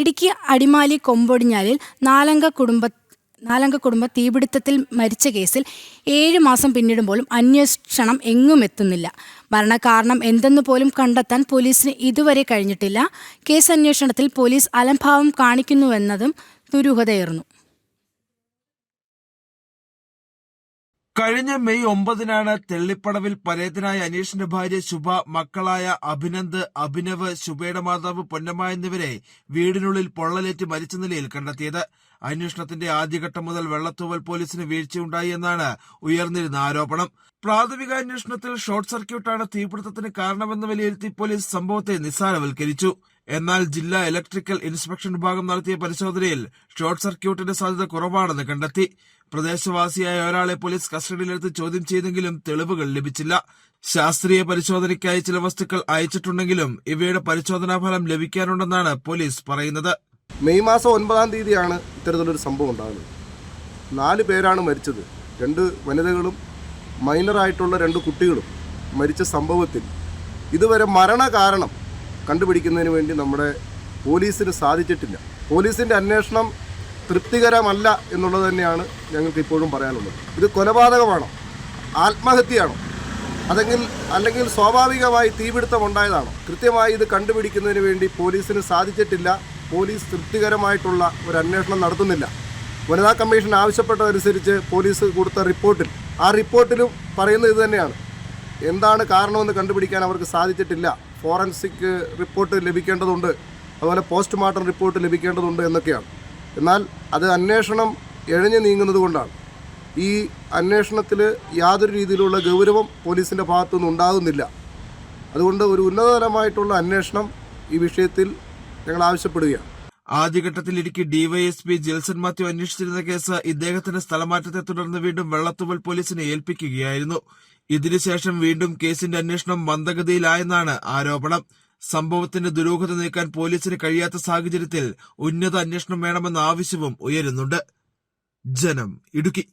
ഇടുക്കി അടിമാലി കൊമ്പൊടിഞ്ഞാലിൽ നാലംഗ കുടുംബ നാലംഗ കുടുംബ തീപിടുത്തത്തിൽ മരിച്ച കേസിൽ ഏഴ് മാസം പിന്നിടുമ്പോഴും അന്വേഷണം എങ്ങും എത്തുന്നില്ല. മരണകാരണം എന്തെന്ന് പോലും കണ്ടെത്താൻ പോലീസിന് ഇതുവരെ കഴിഞ്ഞിട്ടില്ല. കേസ് അന്വേഷണത്തിൽ പോലീസ് അലംഭാവം കാണിക്കുന്നുവെന്നതും ദുരൂഹതയേറുന്നു. കഴിഞ്ഞ മെയ് ഒമ്പതിനാണ് തെള്ളിപ്പടവിൽ പരേതനായ അനീഷിന്റെ ഭാര്യ ശുഭ മക്കളായ അഭിനന്ദ് അഭിനവ് ശുഭയുടെ മാതാവ് പൊന്നമ്മ എന്നിവരെ വീടിനുള്ളിൽ പൊള്ളലേറ്റ് മരിച്ച നിലയിൽ കണ്ടെത്തിയത്. അന്വേഷണത്തിന്റെ ആദ്യഘട്ടം മുതൽ വെള്ളത്തൂവൽ പോലീസിന് വീഴ്ചയുണ്ടായി എന്നാണ് ഉയർന്നിരുന്ന ആരോപണം. പ്രാഥമിക അന്വേഷണത്തിൽ ഷോർട്ട് സർക്യൂട്ടാണ് തീപിടുത്തത്തിന് കാരണമെന്ന് വിലയിരുത്തി പോലീസ് സംഭവത്തെ നിസ്സാരവൽക്കരിച്ചു. എന്നാൽ ജില്ലാ ഇലക്ട്രിക്കൽ ഇൻസ്പെക്ഷൻ വിഭാഗം നടത്തിയ പരിശോധനയിൽ ഷോർട്ട് സർക്യൂട്ടിന്റെ സാധ്യത കുറവാണെന്ന് കണ്ടെത്തി. പ്രദേശവാസിയായ ഒരാളെ പോലീസ് കസ്റ്റഡിയിലെടുത്ത് ചോദ്യം ചെയ്തെങ്കിലും തെളിവുകൾ ലഭിച്ചില്ല. ശാസ്ത്രീയ പരിശോധനയ്ക്കായി ചില വസ്തുക്കൾ അയച്ചിട്ടുണ്ടെങ്കിലും ഇവയുടെ പരിശോധനാ ഫലം ലഭിക്കാനുണ്ടെന്നാണ് പോലീസ് പറയുന്നത്. മെയ് മാസം ഒൻപതാം തീയതിയാണ് ഇത്തരത്തിലൊരു സംഭവം ഉണ്ടാകുന്നത്. നാല് പേരാണ് മരിച്ചത്. രണ്ട് വനിതകളും മൈനറായിട്ടുള്ള രണ്ട് കുട്ടികളും മരിച്ച സംഭവത്തിൽ ഇതുവരെ മരണകാരണം കണ്ടുപിടിക്കുന്നതിന് വേണ്ടി നമ്മുടെ പോലീസിന് സാധിച്ചിട്ടില്ല. പോലീസിന്റെ അന്വേഷണം തൃപ്തികരമല്ല എന്നുള്ളത് തന്നെയാണ് ഞങ്ങൾക്ക് ഇപ്പോഴും പറയാനുള്ളത്. ഇത് കൊലപാതകമാണോ? ആത്മഹത്യയാണോ? അതെങ്കിൽ അല്ലെങ്കിൽ സ്വാഭാവികമായി തീപിടുത്തം ഉണ്ടായതാണോ കൃത്യമായി ഇത് കണ്ടുപിടിക്കുന്നതിന് വേണ്ടി പോലീസിന് സാധിച്ചിട്ടില്ല. പോലീസ് തൃപ്തികരമായിട്ടുള്ള ഒരു അന്വേഷണം നടത്തുന്നില്ല. വനിതാ കമ്മീഷൻ ആവശ്യപ്പെട്ടതനുസരിച്ച് പോലീസ് കൊടുത്ത റിപ്പോർട്ടിൽ ആ റിപ്പോർട്ടിൽ പറയുന്നത് ഇത് തന്നെയാണ്. എന്താണ് കാരണമെന്ന് കണ്ടുപിടിക്കാൻ അവർക്ക് സാധിച്ചിട്ടില്ല. ഫോറൻസിക് റിപ്പോർട്ട് ലഭിക്കേണ്ടതുണ്ട്. അതുപോലെ പോസ്റ്റ്മോർട്ടം റിപ്പോർട്ട് ലഭിക്കേണ്ടതുണ്ട് എന്നൊക്കെയാണ്. എന്നാൽ അത് അന്വേഷണം എഴഞ്ഞു നീങ്ങുന്നത് കൊണ്ടാണ്. ഈ അന്വേഷണത്തിൽ യാതൊരു രീതിയിലുള്ള ഗൗരവം പോലീസിന്റെ ഭാഗത്തുനിന്ന് ഉണ്ടാകുന്നില്ല. അതുകൊണ്ട് ഒരു ഉന്നതതരമായിട്ടുള്ള അന്വേഷണം ഈ വിഷയത്തിൽ ഞങ്ങൾ ആവശ്യപ്പെടുകയാണ്. ആദ്യഘട്ടത്തിൽ ഇടുക്കി ഡിവൈഎസ്പി ജിൽസൺ മാത്യു അന്വേഷിച്ചിരുന്ന കേസ് ഇദ്ദേഹത്തിന്റെ സ്ഥലമാറ്റത്തെ തുടർന്ന് വീണ്ടും വെള്ളത്തുവൽ പോലീസിനെ ഏൽപ്പിക്കുകയായിരുന്നു. ഇതിനുശേഷം വീണ്ടും കേസിന്റെ അന്വേഷണം മന്ദഗതിയിലായെന്നാണ് ആരോപണം. സംഭവത്തിന്റെ ദുരൂഹത നീക്കാൻ പോലീസിന് കഴിയാത്ത സാഹചര്യത്തിൽ ഉന്നത അന്വേഷണം വേണമെന്ന ആവശ്യവും ഉയരുന്നുണ്ട്. ജനം ഇടുക്കി.